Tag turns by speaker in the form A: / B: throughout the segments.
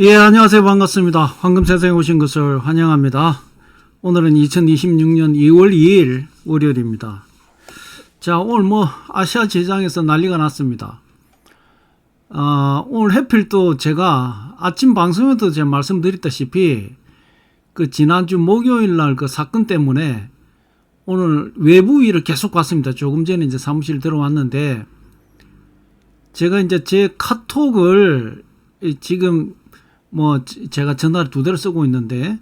A: 예, 안녕하세요. 반갑습니다. 황금세상에 오신 것을 환영합니다. 오늘은 2026년 2월 2일 월요일입니다. 자, 오늘 뭐 아시아 지장에서 난리가 났습니다. 아, 오늘 해필 또 제가 아침 방송에도 제가 말씀드렸다시피 그 지난주 목요일 날 그 사건 때문에 오늘 외부 일을 계속 봤습니다. 조금 전에 이제 사무실 들어왔는데 제가 이제 제 카톡을 이 지금 뭐 지- 제가 전화를 두 대를 쓰고 있는데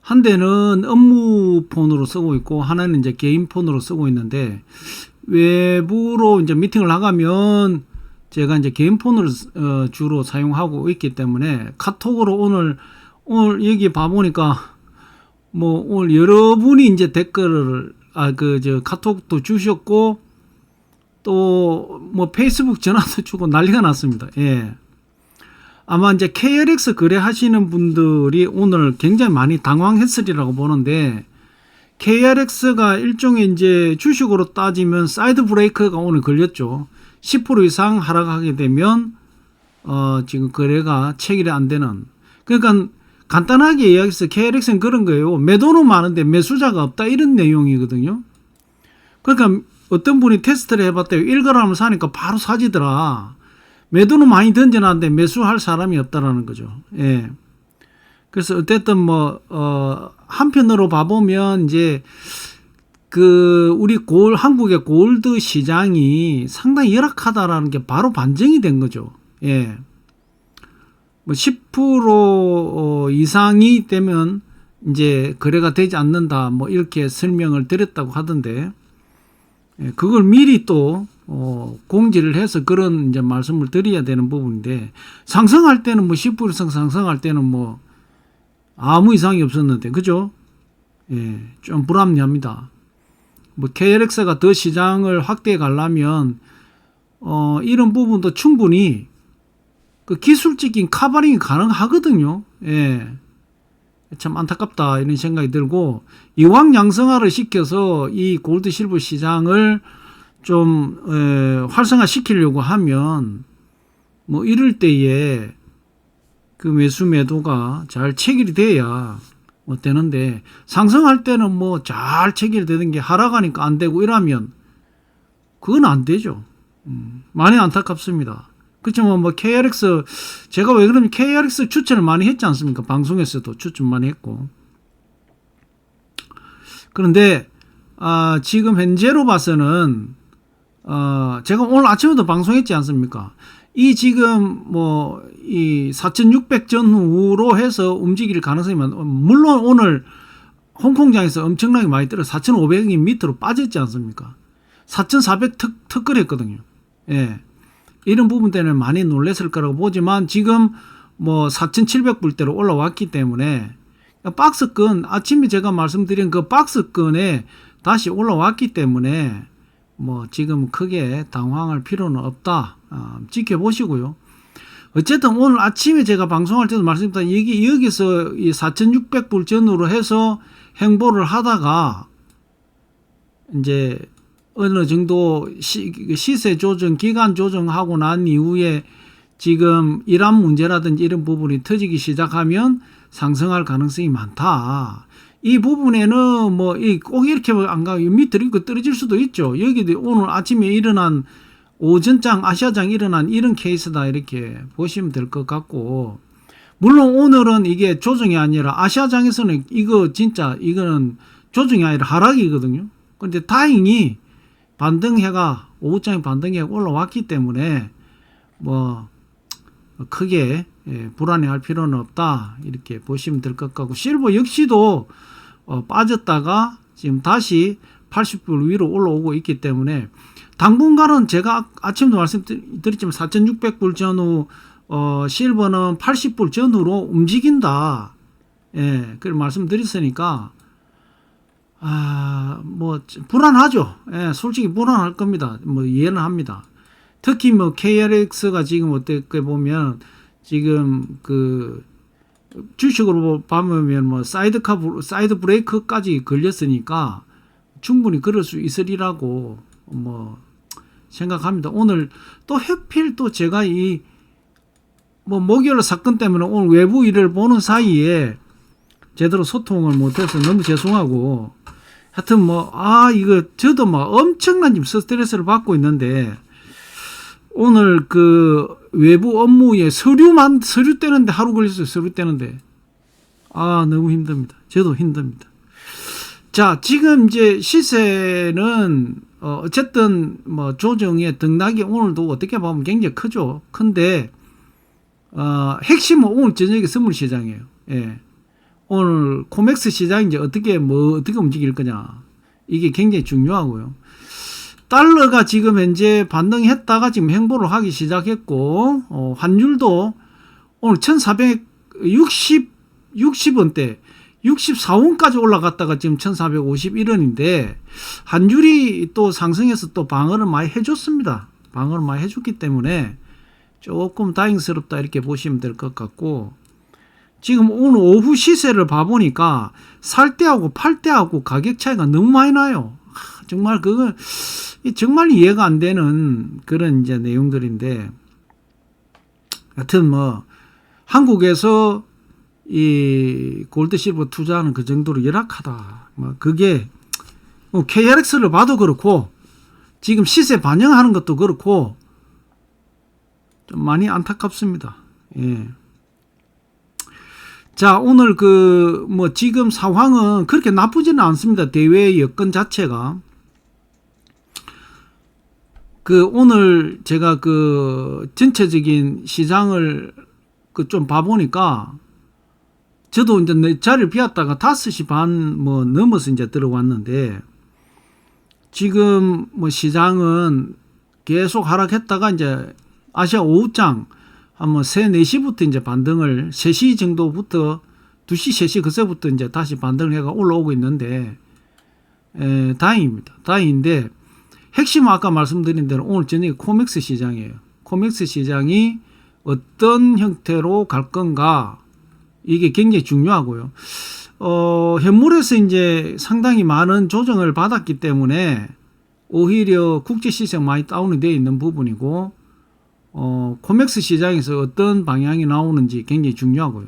A: 한 대는 업무 폰으로 쓰고 있고 하나는 이제 개인 폰으로 쓰고 있는데 외부로 이제 미팅을 나가면 제가 이제 개인 폰을 어, 주로 사용하고 있기 때문에 카톡으로 오늘 오늘 여기 봐보니까 뭐 오늘 여러분이 이제 댓글을 아 그 저 카톡도 주셨고 또 뭐 페이스북 전화도 주고 난리가 났습니다. 예. 아마 이제 KLX 거래 하시는 분들이 오늘 굉장히 많이 당황했으리라고 보는데 KRX가 일종의 이제 주식으로 따지면 사이드 브레이크가 오늘 걸렸죠. 10% 이상 하락하게 되면 어 지금 거래가 체결이 안 되는. 그러니까 간단하게 이야기해서 KRX는 그런 거예요. 매도는 많은데 매수자가 없다 이런 내용이거든요. 그러니까 어떤 분이 테스트를 해봤대요. 1g을 사니까 바로 사지더라. 매도는 많이 던져놨는데 매수할 사람이 없다라는 거죠. 예. 그래서 어쨌든 뭐, 어, 한편으로 봐보면 이제 그 우리 골, 한국의 골드 시장이 상당히 열악하다라는 게 바로 반증이 된 거죠. 예. 뭐 10% 어, 이상이 되면 이제 거래가 되지 않는다. 뭐 이렇게 설명을 드렸다고 하던데 예, 그걸 미리 또 어, 공지를 해서 그런 이제 말씀을 드려야 되는 부분인데 상승할 때는 뭐 10% 이상 상승할 때는 뭐 아무 이상이 없었는데 그죠? 예, 좀 불합리합니다. 뭐 KLX가 더 시장을 확대해 가려면 어, 이런 부분도 충분히 그 기술적인 카바링이 가능하거든요. 예. 참 안타깝다 이런 생각이 들고 이왕 양성화를 시켜서 이 골드 실버 시장을 좀 에, 활성화 시키려고 하면 뭐 이럴 때에 그 매수 매도가 잘 체결이 돼야 뭐 되는데 상승할 때는 뭐 잘 체결되는 게 하락하니까 안 되고 이러면 그건 안 되죠. 음, 많이 안타깝습니다. 그렇지만 뭐 KRX 제가 왜 그러면 KRX 추천을 많이 했지 않습니까? 방송에서도 추천 많이 했고. 그런데 아, 지금 현재로 봐서는 어, 제가 오늘 아침에도 방송했지 않습니까? 이 지금 뭐 이 4,600 전후로 해서 움직일 가능성이 많. 물론 오늘 홍콩장에서 엄청나게 많이 떨어 4,500이 밑으로 빠졌지 않습니까? 4,400 특, 특끌했거든요. 예. 이런 부분 때문에 많이 놀랬을 거라고 보지만 지금 뭐 4,700불대로 올라왔기 때문에 박스권 아침에 제가 말씀드린 그 박스권에 다시 올라왔기 때문에 뭐 지금 크게 당황할 필요는 없다. 어, 지켜보시고요. 어쨌든 오늘 아침에 제가 방송할 때도 말씀드렸다. 여기 여기서 이 4,600불 전후로 해서 행보를 하다가 이제 어느 정도 시, 시세 조정, 기간 조정하고 난 이후에 지금 이란 문제라든지 이런 부분이 터지기 시작하면 상승할 가능성이 많다. 이 부분에는 뭐 꼭 이렇게 안 가고 밑으로 이거 떨어질 수도 있죠. 여기도 오늘 아침에 일어난 오전장 아시아장 일어난 이런 케이스다 이렇게 보시면 될 것 같고 물론 오늘은 이게 조정이 아니라 아시아장에서는 이거 진짜 이거는 조정이 아니라 하락이거든요. 그런데 다행히 반등해가 오후장에 반등해가 올라왔기 때문에 뭐 크게 예, 불안해할 필요는 없다 이렇게 보시면 될 것 같고 실버 역시도 어, 빠졌다가 지금 다시 80불 위로 올라오고 있기 때문에 당분간은 제가 아- 아침도 말씀드렸지만 4,600불 전후 어, 실버는 80불 전후로 움직인다. 예, 그걸 말씀드렸으니까 아, 뭐 불안하죠. 예, 솔직히 불안할 겁니다. 뭐 이해는 합니다. 특히 뭐 KRX가 지금 어떻게 보면 지금 그 주식으로 보면 뭐 사이드카 사이드 브레이크까지 걸렸으니까 충분히 그럴 수 있으리라고 뭐 생각합니다. 오늘 또 해필 또 제가 이 뭐 목요일 사건 때문에 오늘 외부 일을 보는 사이에 제대로 소통을 못해서 너무 죄송하고 하여튼 뭐 아 이거 저도 막 엄청난 지금 스트레스를 받고 있는데 오늘 그 외부 업무에 서류만 서류 떼는데 하루 걸렸어요 서류 떼는데. 아 너무 힘듭니다. 저도 힘듭니다. 자 지금 이제 시세는 어, 어쨌든 뭐 조정의 등락이 오늘도 어떻게 보면 굉장히 크죠. 큰데 어, 핵심은 오늘 저녁에 선물 시장이에요. 예. 오늘 코맥스 시장이 이제 어떻게 뭐 어떻게 움직일 거냐. 이게 굉장히 중요하고요. 달러가 지금 현재 반등했다가 지금 행보를 하기 시작했고 어, 환율도 오늘 1,460 60원대 64원까지 올라갔다가 지금 1,451원인데 환율이 또 상승해서 또 방어를 많이 해줬습니다. 방어를 많이 해줬기 때문에 조금 다행스럽다 이렇게 보시면 될 것 같고 지금 오늘 오후 시세를 봐보니까 살 때하고 팔 때하고 가격 차이가 너무 많이 나요. 하, 정말 그거 정말 이해가 안 되는 그런 이제 내용들인데 하여튼 뭐 한국에서 이 골드 실버 투자하는 그 정도로 열악하다. 뭐 그게 뭐 KRX를 봐도 그렇고 지금 시세 반영하는 것도 그렇고 좀 많이 안타깝습니다. 예. 자, 오늘 그, 뭐, 지금 상황은 그렇게 나쁘지는 않습니다. 대외 여건 자체가. 그, 오늘 제가 그, 전체적인 시장을 그 좀 봐보니까, 저도 이제 내 자리를 비웠다가 5시 반 뭐 넘어서 이제 들어왔는데, 지금 뭐 시장은 계속 하락했다가 이제 아시아 오후장, 한번 3, 4시부터 이제 반등을 3시 정도부터 2시, 3시 그새부터 이제 다시 반등을 해가 올라오고 있는데 에, 다행입니다. 다행인데 핵심은 아까 말씀드린 대로 오늘 저녁에 코맥스 시장이에요. 코맥스 시장이 어떤 형태로 갈 건가 이게 굉장히 중요하고요. 어, 현물에서 이제 상당히 많은 조정을 받았기 때문에 오히려 국제 시장 많이 다운이 되어 있는 부분이고 어, 코맥스 시장에서 어떤 방향이 나오는지 굉장히 중요하고요.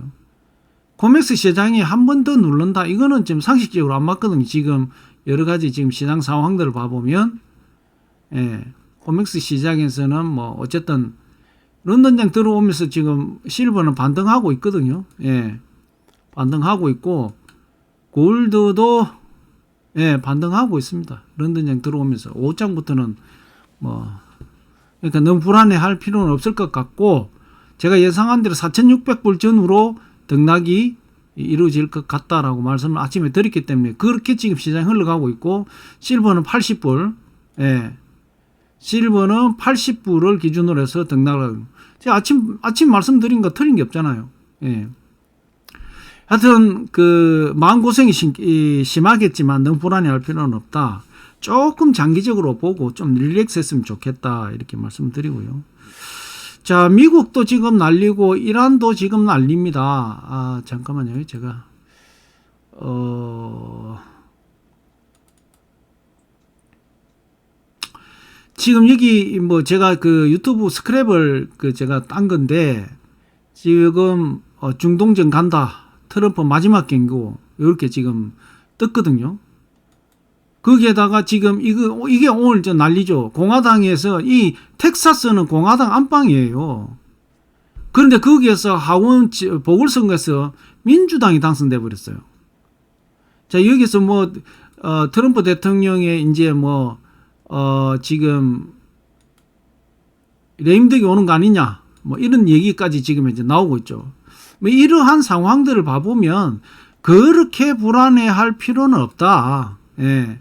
A: 코맥스 시장이 한 번더 누른다. 이거는 지금 상식적으로 안 맞거든요. 지금 여러 가지 지금 시장 상황들을 봐보면, 예, 코맥스 시장에서는 뭐 어쨌든 런던장 들어오면서 지금 실버는 반등하고 있거든요. 예, 반등하고 있고 골드도 예, 반등하고 있습니다. 런던장 들어오면서 5장부터는 뭐 그러니까 너무 불안해 할 필요는 없을 것 같고 제가 예상한 대로 4,600불 전후로 등락이 이루어질 것 같다라고 말씀을 아침에 드렸기 때문에 그렇게 지금 시장이 흘러가고 있고 실버는 80불, 예, 실버는 80불을 기준으로 해서 등락을 제가 아침 아침 말씀드린 거 틀린 게 없잖아요. 예. 하여튼 그 마음 고생이 심하겠지만 너무 불안해할 필요는 없다. 조금 장기적으로 보고 좀 릴렉스 했으면 좋겠다. 이렇게 말씀드리고요. 자, 미국도 지금 날리고 이란도 지금 날립니다. 아, 잠깐만요. 제가 어 지금 여기 뭐 제가 그 유튜브 스크랩을 그 제가 딴 건데 지금 어 중동전 간다. 트럼프 마지막 경고 이렇게 지금 떴거든요. 거기에다가 지금 이거 이게 오늘 저 난리죠. 공화당에서 이 텍사스는 공화당 안방이에요. 그런데 거기에서 하원 보궐선거에서 민주당이 당선돼 버렸어요. 자 여기서 뭐 어, 트럼프 대통령의 이제 뭐 어, 지금 레임덕이 오는 거 아니냐 뭐 이런 얘기까지 지금 이제 나오고 있죠. 뭐 이러한 상황들을 봐보면 그렇게 불안해할 필요는 없다. 예.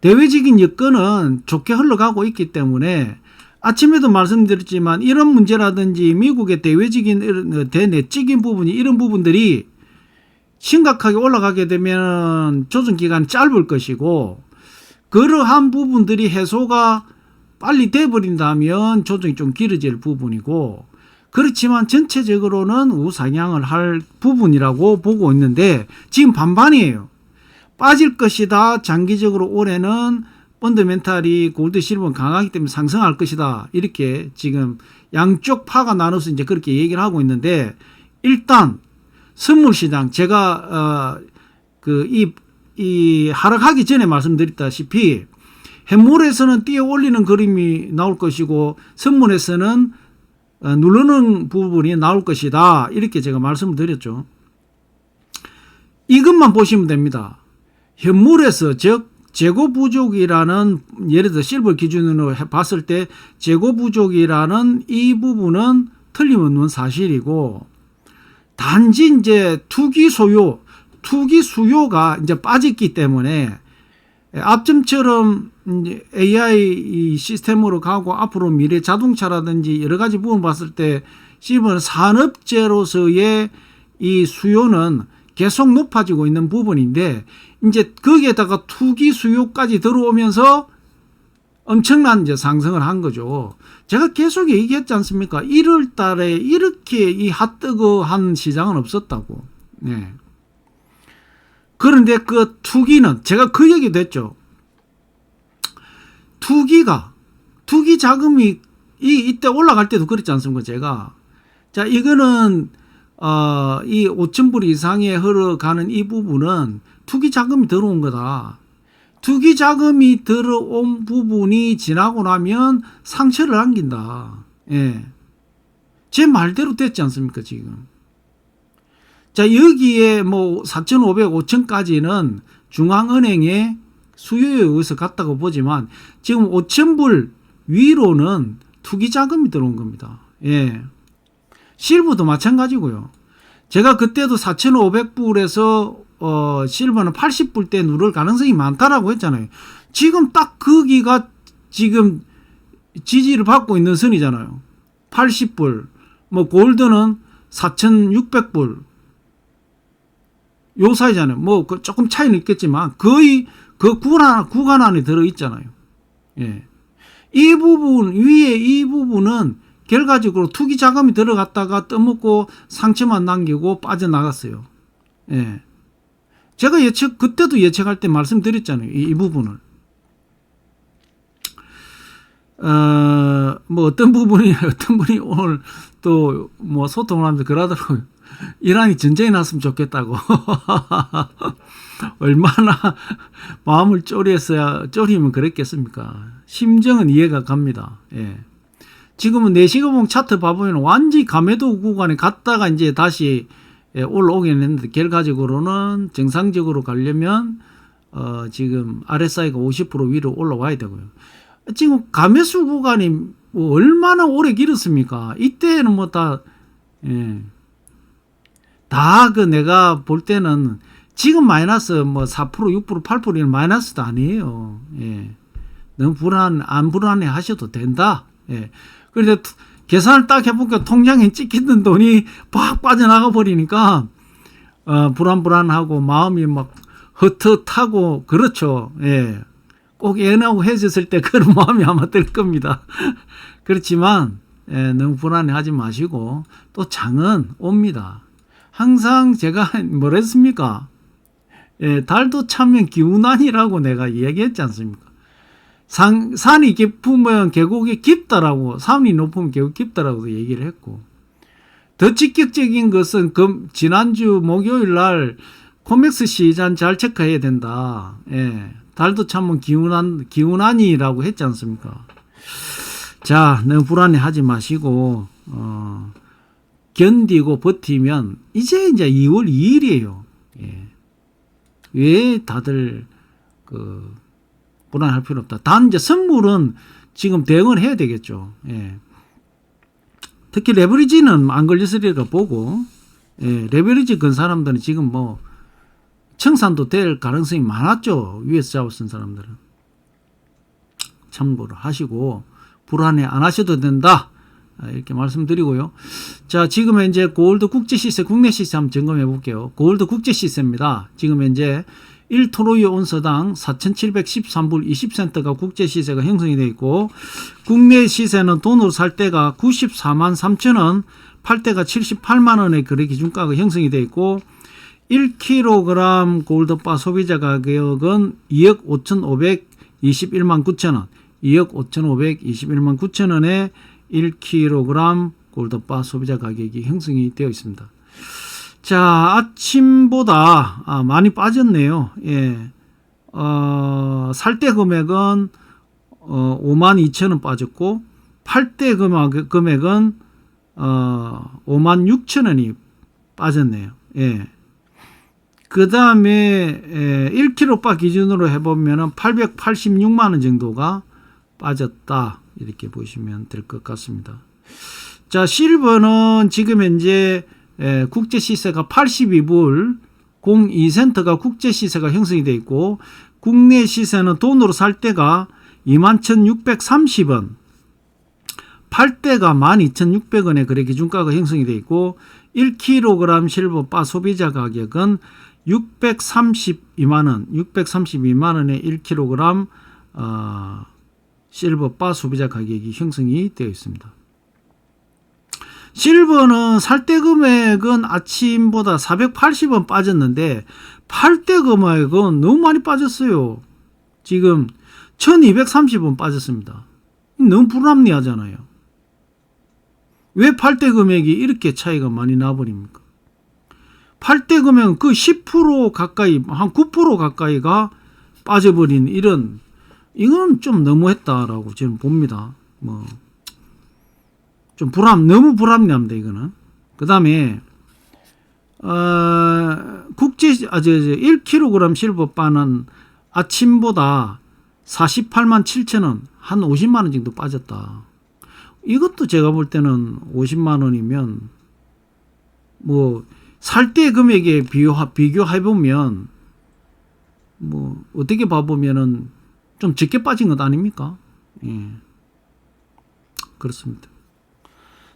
A: 대외적인 여건은 좋게 흘러가고 있기 때문에 아침에도 말씀드렸지만 이런 문제라든지 미국의 대외적인 대내적인 부분이 이런 부분들이 심각하게 올라가게 되면 조정 기간이 짧을 것이고 그러한 부분들이 해소가 빨리 돼버린다면 조정이 좀 길어질 부분이고 그렇지만 전체적으로는 우상향을 할 부분이라고 보고 있는데 지금 반반이에요. 빠질 것이다. 장기적으로 올해는 펀더멘탈이 골드 실버는 강하기 때문에 상승할 것이다. 이렇게 지금 양쪽 파가 나눠서 이제 그렇게 얘기를 하고 있는데 일단 선물 시장 제가 어 그이 이 하락하기 전에 말씀드렸다시피 해물에서는 뛰어 올리는 그림이 나올 것이고 선물에서는 어, 누르는 부분이 나올 것이다. 이렇게 제가 말씀을 드렸죠. 이것만 보시면 됩니다. 현물에서 즉 재고 부족이라는 예를 들어 실버 기준으로 해- 봤을 때 재고 부족이라는 이 부분은 틀림없는 사실이고 단지 이제 투기 소요, 투기 수요가 이제 빠졌기 때문에 앞점처럼 AI 이 시스템으로 가고 앞으로 미래 자동차라든지 여러 가지 부분 봤을 때 실버는 산업재로서의 이 수요는 계속 높아지고 있는 부분인데 이제 거기에다가 투기 수요까지 들어오면서 엄청난 이제 상승을 한 거죠. 제가 계속 얘기했지 않습니까? 1월 달에 이렇게 이 핫뜨거한 시장은 없었다고. 네. 그런데 그 투기는 제가 그 얘기도 했죠. 투기가 투기 자금이 이 이때 올라갈 때도 그랬지 않습니까? 제가 자 이거는 어 이 5천 불 이상에 흘러가는 이 부분은 투기 자금이 들어온 거다. 투기 자금이 들어온 부분이 지나고 나면 상처를 남긴다. 예. 제 말대로 됐지 않습니까, 지금. 자, 여기에 뭐 4,500, 5,000까지는 중앙은행의 수요에 의해서 갔다고 보지만 지금 5,000불 위로는 투기 자금이 들어온 겁니다. 예. 실버도 마찬가지고요. 제가 그때도 4,500불에서 어, 실버는 80불 때 누를 가능성이 많다라고 했잖아요. 지금 딱 거기가 지금 지지를 받고 있는 선이잖아요. 80불. 뭐 골드는 4,600불. 요 사이잖아요. 뭐 그 조금 차이는 있겠지만 거의 그 구간, 구간 안에 들어 있잖아요. 예. 이 부분 위에 이 부분은 결과적으로 투기 자금이 들어갔다가 떠먹고 상처만 남기고 빠져나갔어요. 예. 제가 예측 그때도 예측할 때 말씀드렸잖아요. 이, 이 부분을. 어, 뭐 어떤 부분이 어떤 분이 오늘 또 뭐 소통을 하면서 그러더라고요. 이란이 전쟁이 났으면 좋겠다고. 얼마나 마음을 쪼리했어야 쪼리면 그랬겠습니까? 심정은 이해가 갑니다. 예. 지금은 내시가봉 차트 봐보면 완전히 감해도 구간에 갔다가 이제 다시 예, 올라오긴 했는데 결과적으로는 정상적으로 가려면 어, 지금 RSI가 50% 위로 올라와야 되고요. 지금 감매수 구간이 뭐 얼마나 오래 길었습니까? 이때는 뭐 다 예. 다 그 내가 볼 때는 지금 마이너스 뭐 4%, 6%, 8%는 마이너스도 아니에요. 예. 너무 불안, 안 불안해 하셔도 된다. 예. 그런데 투- 계산을 딱 해보니까 통장에 찍히던 돈이 팍 빠져나가 버리니까, 어, 불안불안하고 마음이 막 헛헛하고, 그렇죠. 예. 꼭 애나고 헤어졌을 때 그런 마음이 아마 들 겁니다. 그렇지만, 예, 너무 불안해 하지 마시고, 또 장은 옵니다. 항상 제가 뭐랬습니까? 예, 달도 차면 기운아니라고 내가 얘기했지 않습니까? 산, 산이 깊으면 계곡이 깊다라고, 산이 높으면 계곡이 깊다라고 얘기를 했고, 더 직격적인 것은 금, 지난주 목요일 날 코맥스 시장 잘 체크해야 된다. 예. 달도 참면 기운한, 기운아니라고 했지 않습니까? 자, 너무 불안해 하지 마시고, 어, 견디고 버티면, 이제 이제 2월 2일이에요. 예. 왜 다들, 그, 불안할 필요 없다. 단 이제 선물은 지금 대응을 해야 되겠죠. 예. 특히 레버리지는 안 걸렸으리가 보고 예, 레버리지 건 사람들은 지금 뭐 청산도 될 가능성이 많았죠. 위에서 잡아쓴 사람들은 참고를 하시고 불안해 안 하셔도 된다. 아, 이렇게 말씀드리고요. 자, 지금 현재 골드 국제 시세, 국내 시세 한번 점검해 볼게요. 골드 국제 시세입니다. 지금 현재 1토로이 온서당 4,713불 20센트가 국제 시세가 형성이 되어 있고 국내 시세는 돈으로 살 때가 94만 3천 원, 팔 때가 78만 원의 거래 기준가가 형성이 되어 있고 1kg 골드바 소비자 가격은 2억 21만 9천 원, 2억 5,521만 9천 원에 1kg 골드바 소비자 가격이 형성이 되어 있습니다. 자, 아침보다 아, 많이 빠졌네요. 예. 어, 살 때 금액은 어, 5만 2천 원 빠졌고 팔 때 금액, 금액은 어, 5만 6천 원이 빠졌네요. 예. 그 다음에 1kg바 기준으로 해보면 886만 원 정도가 빠졌다 이렇게 보시면 될 것 같습니다. 자 실버는 지금 현재 에, 국제 시세가 82불 02센트가 국제 시세가 형성이 되어 있고 국내 시세는 돈으로 살 때가 21,630원 팔 때가 12,600원에 거래 기준가가 형성이 되어 있고 1kg 실버 바 소비자 가격은 632만 원, 632만 원에 1kg 어, 실버 바 소비자 가격이 형성이 되어 있습니다. 실버는 살 때 금액은 아침보다 480원 빠졌는데 팔 때 금액은 너무 많이 빠졌어요. 지금 1230원 빠졌습니다. 너무 불합리하잖아요. 왜 팔 때 금액이 이렇게 차이가 많이 나버립니까? 팔때 금액은 그10% 가까이, 한 9% 가까이가 빠져버린 이런, 이건 좀 너무했다라고 저는 봅니다. 뭐, 좀 불합, 너무 불합리합니다, 이거는. 그 다음에, 어, 국제, 아, 저, 저, 1kg 실버 바는 아침보다 48만 7천 원, 한 50만 원 정도 빠졌다. 이것도 제가 볼 때는 50만 원이면, 뭐, 살 때 금액에 비교, 비교해보면, 뭐, 어떻게 봐보면은 좀 적게 빠진 것 아닙니까? 예. 그렇습니다.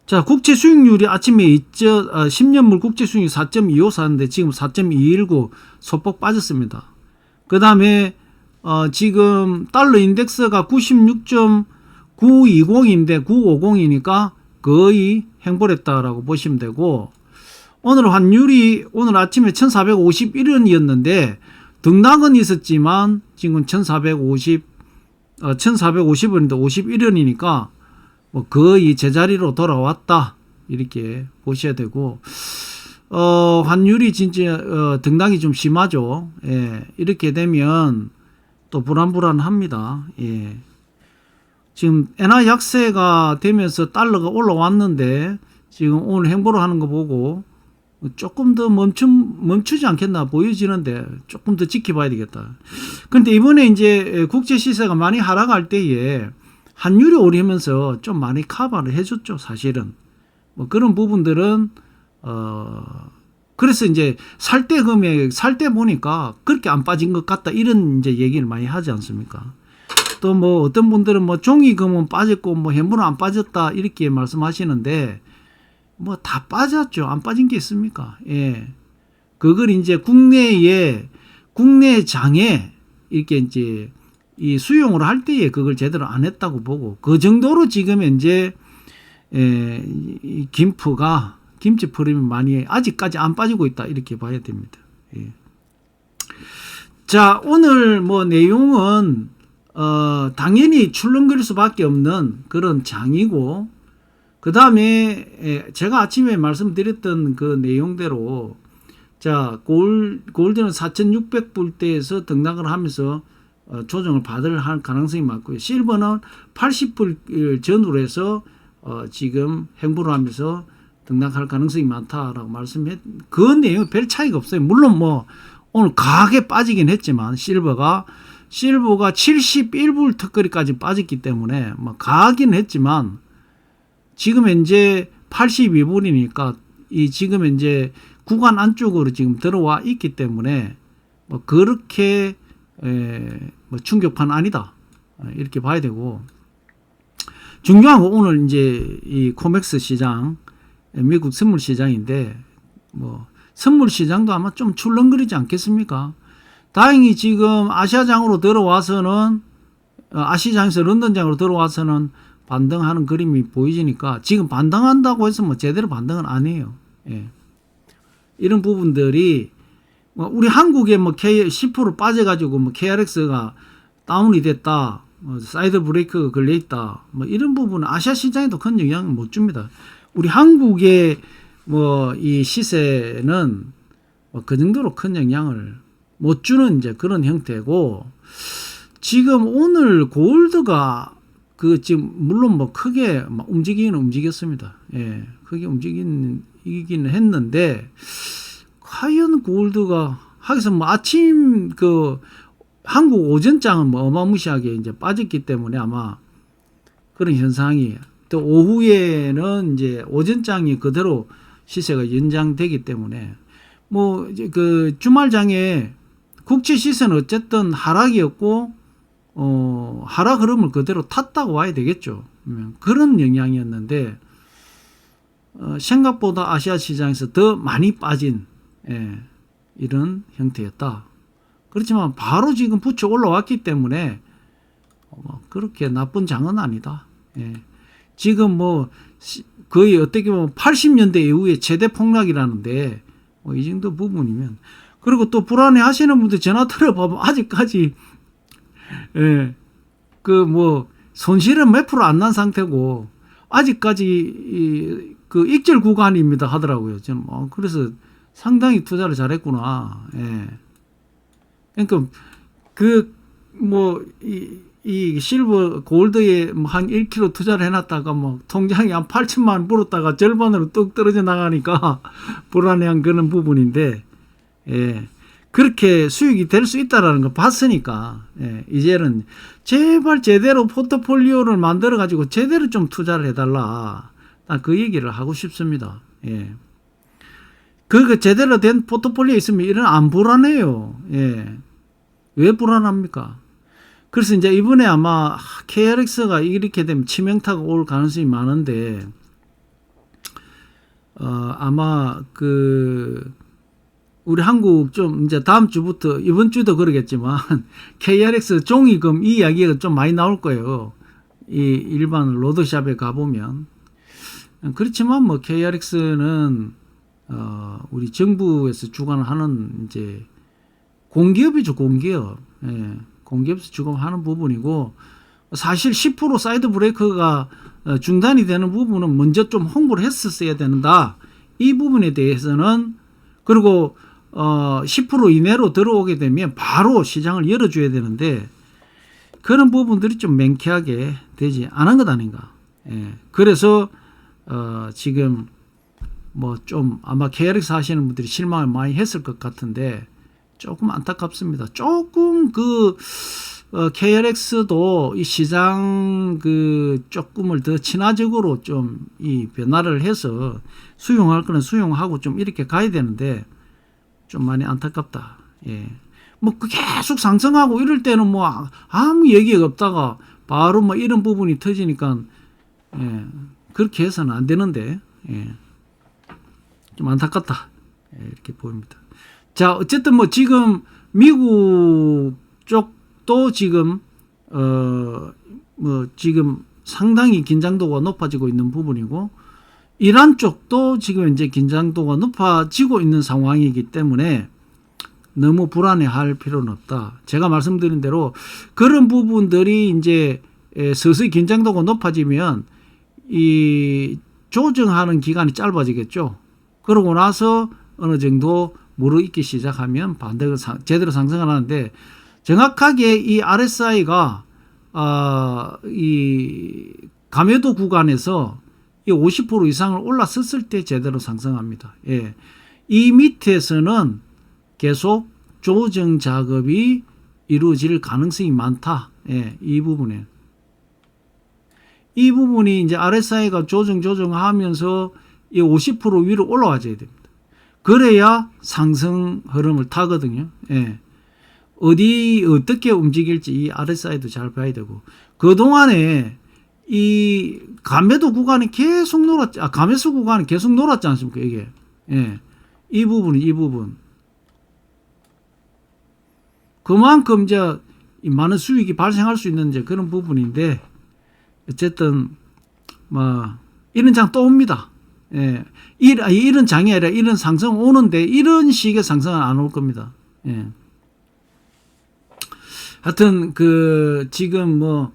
A: 자, 국채 수익률이 아침에 있죠. 아, 10년물 국채 수익률 4.254인데 지금 4.219 소폭 빠졌습니다. 그 다음에 어, 지금 달러 인덱스가 96.920인데 950이니까 거의 행보했다라고 보시면 되고 오늘 환율이 오늘 아침에 1451원이었는데 등락은 있었지만 지금 1450 어, 1450원인데 51원이니까 뭐 거의 제자리로 돌아왔다 이렇게 보셔야 되고 어 환율이 진짜 어, 등락이 좀 심하죠. 예. 이렇게 되면 또 불안불안합니다. 예. 지금 엔화 약세가 되면서 달러가 올라왔는데 지금 오늘 행보를 하는 거 보고 조금 더 멈춤, 멈추지 않겠나 보여지는데 조금 더 지켜봐야 되겠다. 그런데 이번에 이제 국제 시세가 많이 하락할 때에 환율이 오르면서 좀 많이 커버를 해줬죠, 사실은. 뭐 그런 부분들은, 어, 그래서 이제 살 때 금액, 살 때 보니까 그렇게 안 빠진 것 같다, 이런 이제 얘기를 많이 하지 않습니까? 또 뭐 어떤 분들은 뭐 종이금은 빠졌고 뭐 현물은 안 빠졌다, 이렇게 말씀하시는데, 뭐 다 빠졌죠. 안 빠진 게 있습니까? 예. 그걸 이제 국내에, 국내 장에 이렇게 이제 이 수용을 할 때에 그걸 제대로 안 했다고 보고 그 정도로 지금 이제 에, 이 김프가 김치 프림이 많이 아직까지 안 빠지고 있다 이렇게 봐야 됩니다. 예. 자 오늘 뭐 내용은 어, 당연히 출렁거릴 수밖에 없는 그런 장이고 그 다음에 제가 아침에 말씀드렸던 그 내용대로 자 골, 골드는 4,600불대에서 등락을 하면서 어, 조정을 받을 할 가능성이 많고요. 실버는 80불 전후로 해서 어, 지금 행보를 하면서 등락할 가능성이 많다라고 말씀했. 그 내용 별 차이가 없어요. 물론 뭐 오늘 강하게 빠지긴 했지만 실버가 실버가 71불 턱걸이까지 빠졌기 때문에 뭐 강하긴 했지만 지금 현재 82불이니까 이 지금 현재 구간 안쪽으로 지금 들어와 있기 때문에 뭐 그렇게 에, 뭐 충격판 아니다 어, 이렇게 봐야 되고 중요한 건 오늘 이제 이 코맥스 시장 미국 선물 시장인데 뭐 선물 시장도 아마 좀 출렁거리지 않겠습니까? 다행히 지금 아시아장으로 들어와서는 어, 아시장에서 런던장으로 들어와서는 반등하는 그림이 보이지니까 지금 반등한다고 해서 뭐 제대로 반등은 아니에요. 예. 이런 부분들이 뭐 우리 한국에 뭐 K 10% 빠져가지고 뭐 KRX가 다운이 됐다. 뭐 사이드 브레이크가 걸려 있다. 뭐 이런 부분은 아시아 시장에도 큰 영향을 못 줍니다. 우리 한국의 뭐 이 시세는 뭐 그 정도로 큰 영향을 못 주는 이제 그런 형태고 지금 오늘 골드가 그 지금 물론 뭐 크게 막 움직이기는 움직였습니다. 예, 크게 움직이긴 했는데 과연 골드가 하기서 뭐 아침 그 한국 오전장은 뭐 어마무시하게 이제 빠졌기 때문에 아마 그런 현상이 또 오후에는 이제 오전장이 그대로 시세가 연장되기 때문에 뭐 그 주말장에 국제 시세는 어쨌든 하락이었고 어 하락 흐름을 그대로 탔다고 봐야 되겠죠. 음, 그런 영향이었는데 어, 생각보다 아시아 시장에서 더 많이 빠진 예, 이런 형태였다. 그렇지만 바로 지금 붙여 올라왔기 때문에 어, 뭐 그렇게 나쁜 장은 아니다. 예. 지금 뭐 시- 거의 어떻게 보면 80년대 이후에 최대 폭락이라는데 뭐 이 정도 부분이면 그리고 또 불안해 하시는 분들 전화 들어보면 아직까지 예. 그뭐 손실은 몇 프로 안 난 상태고 아직까지 이, 그 익절 구간입니다 하더라고요. 저는 뭐 그래서 상당히 투자를 잘했구나. 예. 그러니까 그뭐 이 이 실버 골드에 뭐한 1kg 투자를 해놨다가 뭐 통장에 한 8천만 원 불었다가 절반으로 뚝 떨어져 나가니까 불안해한 그런 부분인데 예 그렇게 수익이 될 수 있다라는 걸 봤으니까 예 이제는 제발 제대로 포트폴리오를 만들어 가지고 제대로 좀 투자를 해달라 난그 얘기를 하고 싶습니다 예. 그 제대로 된 포트폴리오 있으면 이런 안 불안해요. 예. 왜 불안합니까? 그래서 이제 이번에 아마 KRX가 이렇게 되면 치명타가 올 가능성이 많은데, 어, 아마 그, 우리 한국 좀 이제 다음 주부터 이번 주도 그러겠지만 KRX 종이금 이 이야기가 좀 많이 나올 거예요. 이 일반 로드샵에 가보면. 그렇지만 뭐 KRX는 어, 우리 정부에서 주관을 하는 이제 공기업이죠, 공기업. 예, 공기업에서 주관하는 부분이고 사실 10% 사이드 브레이크가 어, 중단이 되는 부분은 먼저 좀 홍보를 했었어야 된다. 이 부분에 대해서는 그리고 어, 10% 이내로 들어오게 되면 바로 시장을 열어줘야 되는데 그런 부분들이 좀 맹쾌하게 되지 않은 것 아닌가. 예, 그래서 어, 지금 뭐 좀 아마 KRX 하시는 분들이 실망을 많이 했을 것 같은데 조금 안타깝습니다. 조금 그 어, KRX도 이 시장 그 조금을 더 친화적으로 좀 이 변화를 해서 수용할 거는 수용하고 좀 이렇게 가야 되는데 좀 많이 안타깝다. 예. 뭐그 계속 상승하고 이럴 때는 뭐 아- 아무 얘기가 없다가 바로 뭐 이런 부분이 터지니까 예. 그렇게 해서는 안 되는데 예. 좀 안타깝다. 예, 이렇게 보입니다. 자, 어쨌든 뭐 지금 미국 쪽도 지금 어 뭐 지금 상당히 긴장도가 높아지고 있는 부분이고 이란 쪽도 지금 이제 긴장도가 높아지고 있는 상황이기 때문에 너무 불안해할 필요는 없다. 제가 말씀드린 대로 그런 부분들이 이제 에, 서서히 긴장도가 높아지면 이 조정하는 기간이 짧아지겠죠. 그러고 나서 어느 정도 무르익기 시작하면 반대로 상- 제대로 상승을 하는데 정확하게 이 RSI가 아, 이 감해도 구간에서 이 50% 이상을 올랐었을 때 제대로 상승합니다. 예. 이 밑에서는 계속 조정 작업이 이루어질 가능성이 많다. 예, 이 부분에. 이 부분이 이제 RSI가 조정 조정하면서 이 50% 위로 올라와줘야 됩니다. 그래야 상승 흐름을 타거든요. 예. 어디 어떻게 움직일지 이 RSI도 잘 봐야 되고 그 동안에 이 감매도 구간이 계속 놀았지, 아 감매수 구간이 계속 놀았지 않습니까 이게? 예. 이 부분이 이 부분. 그만큼 이제 이 많은 수익이 발생할 수 있는 이제 그런 부분인데 어쨌든 뭐 이런 장 또 옵니다. 예. 이- 이런 장이 아니라 이런 상승 오는데 이런 식의 상승은 안 올 겁니다. 예. 하여튼 그 지금 뭐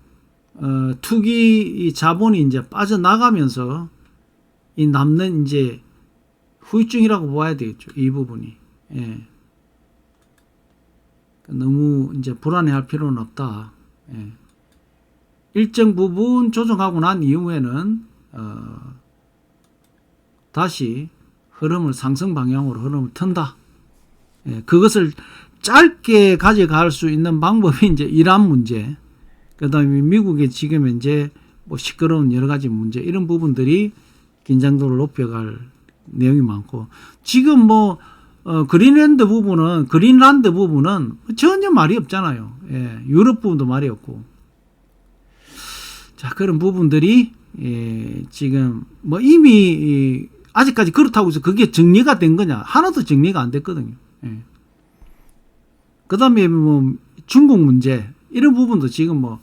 A: 어, 투기 이 자본이 이제 빠져나가면서 이 남는 이제 후유증이라고 봐야 되겠죠. 이 부분이. 예. 너무 이제 불안해할 필요는 없다. 예. 일정 부분 조정하고 난 이후에는 어, 다시 흐름을 상승 방향으로 흐름을 턴다. 예, 그것을 짧게 가져갈 수 있는 방법이 이제 이란 문제, 그다음에 미국의 지금 현재 뭐 시끄러운 여러 가지 문제 이런 부분들이 긴장도를 높여갈 내용이 많고 지금 뭐 어, 그린랜드 부분은 그린란드 부분은 전혀 말이 없잖아요. 예, 유럽 부분도 말이 없고 자 그런 부분들이 예, 지금 뭐 이미 이, 아직까지 그렇다고 해서 그게 정리가 된 거냐 하나도 정리가 안 됐거든요. 예. 그다음에 뭐 중국 문제 이런 부분도 지금 뭐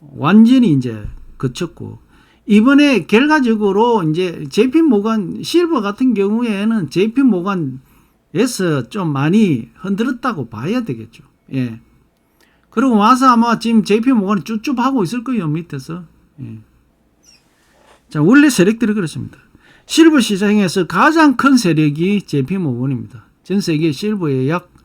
A: 완전히 이제 그쳤고 이번에 결과적으로 이제 JP 모간 실버 같은 경우에는 JP 모간에서 좀 많이 흔들었다고 봐야 되겠죠. 예. 그리고 와서 아마 지금 JP 모간이 쭈쭈 하고 있을 거예요 밑에서. 예. 자 원래 세력들이 그렇습니다. 실버 시장에서 가장 큰 세력이 JP 모건입니다. 전 세계 실버의 약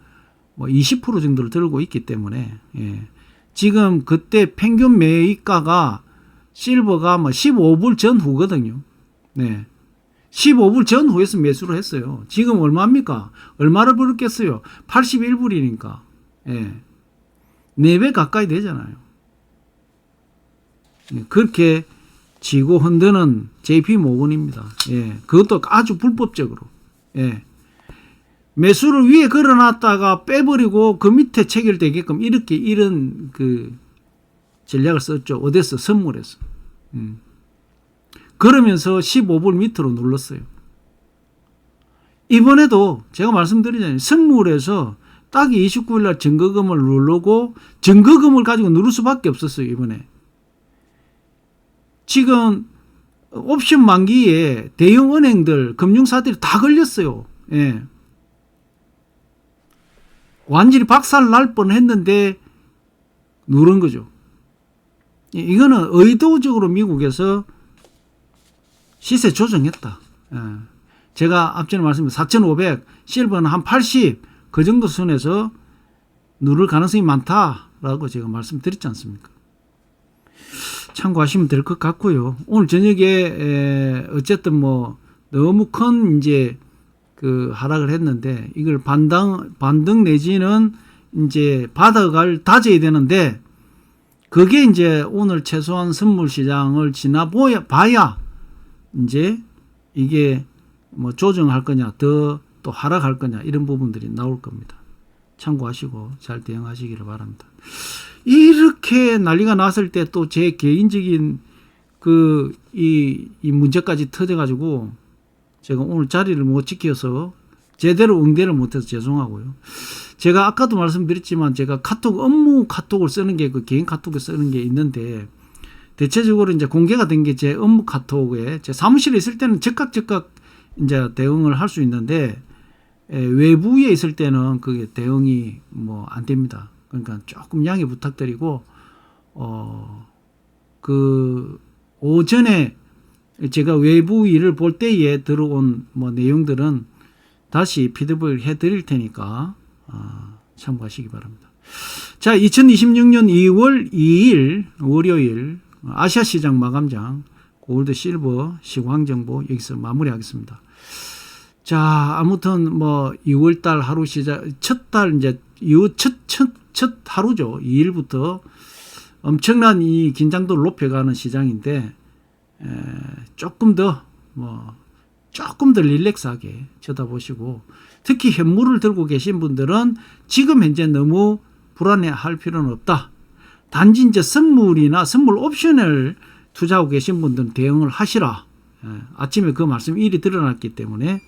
A: 뭐 20% 정도를 들고 있기 때문에 예. 지금 그때 평균 매입가가 실버가 뭐 15불 전후거든요. 네. 15불 전후에서 매수를 했어요. 지금 얼마입니까? 얼마를 벌었겠어요? 81불이니까. 예. 4배 가까이 되잖아요. 예. 그렇게 지고 흔드는 JP 모건입니다. 예. 그것도 아주 불법적으로. 예. 매수를 위에 걸어놨다가 빼버리고 그 밑에 체결되게끔 이렇게 이런 그 전략을 썼죠. 어디서 선물에서. 음. 그러면서 15불 밑으로 눌렀어요. 이번에도 제가 말씀드리잖아요. 선물에서 딱 29일 날 증거금을 누르고 증거금을 가지고 누를 수밖에 없었어요. 이번에. 지금 옵션 만기에 대형 은행들, 금융사들이 다 걸렸어요. 예. 완전히 박살 날 뻔했는데 누른 거죠. 이거는 의도적으로 미국에서 시세 조정했다. 예. 제가 앞전에 말씀드린 4,500, 실버는 한 80, 그 정도 선에서 누를 가능성이 많다라고 제가 말씀드렸지 않습니까? 참고하시면 될 것 같고요. 오늘 저녁에 어쨌든 뭐 너무 큰 이제 그 하락을 했는데 이걸 반등 반등 내지는 이제 받아갈 다져야 되는데 그게 이제 오늘 최소한 선물 시장을 지나 보야 봐야 이제 이게 뭐 조정할 거냐 더 또 하락할 거냐 이런 부분들이 나올 겁니다. 참고하시고 잘 대응하시기를 바랍니다. 이렇게 난리가 났을 때 또 제 개인적인 그 이 이 문제까지 터져 가지고 제가 오늘 자리를 못 지켜서 제대로 응대를 못해서 죄송하고요. 제가 아까도 말씀드렸지만 제가 카톡 업무 카톡을 쓰는 게 그 개인 카톡을 쓰는 게 있는데 대체적으로 이제 공개가 된 게 제 업무 카톡에 제 사무실에 있을 때는 즉각 즉각 이제 대응을 할 수 있는데 에, 외부에 있을 때는 그게 대응이 뭐 안 됩니다. 그러니까 조금 양해 부탁드리고 어 그 오전에 제가 외부 일을 볼 때에 들어온 뭐 내용들은 다시 피드백을 해드릴 테니까 아, 참고하시기 바랍니다. 자, 2026년 2월 2일 월요일 아시아 시장 마감장 골드 실버 시황 정보 여기서 마무리하겠습니다. 자, 아무튼 뭐 2월 달 하루 시작 첫 달 이제 이첫첫 첫 하루죠. 2일부터 엄청난 이 긴장도를 높여가는 시장인데 에, 조금 더 뭐 조금 더 릴렉스하게 쳐다보시고 특히 현물을 들고 계신 분들은 지금 현재 너무 불안해할 필요는 없다. 단지 이제 선물이나 선물 옵션을 투자하고 계신 분들은 대응을 하시라. 에, 아침에 그 말씀 일이 드러났기 때문에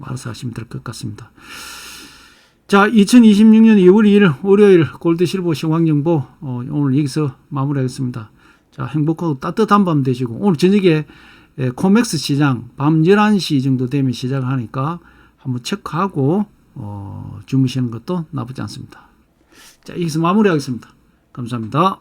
A: 알아서 하시면 될 것 같습니다. 자, 2026년 2월 2일 월요일 골드실버 시황정보 어, 오늘 여기서 마무리하겠습니다. 자, 행복하고 따뜻한 밤 되시고 오늘 저녁에 에, 코맥스 시장 밤 11시 정도 되면 시작을 하니까 한번 체크하고 어, 주무시는 것도 나쁘지 않습니다. 자, 여기서 마무리하겠습니다. 감사합니다.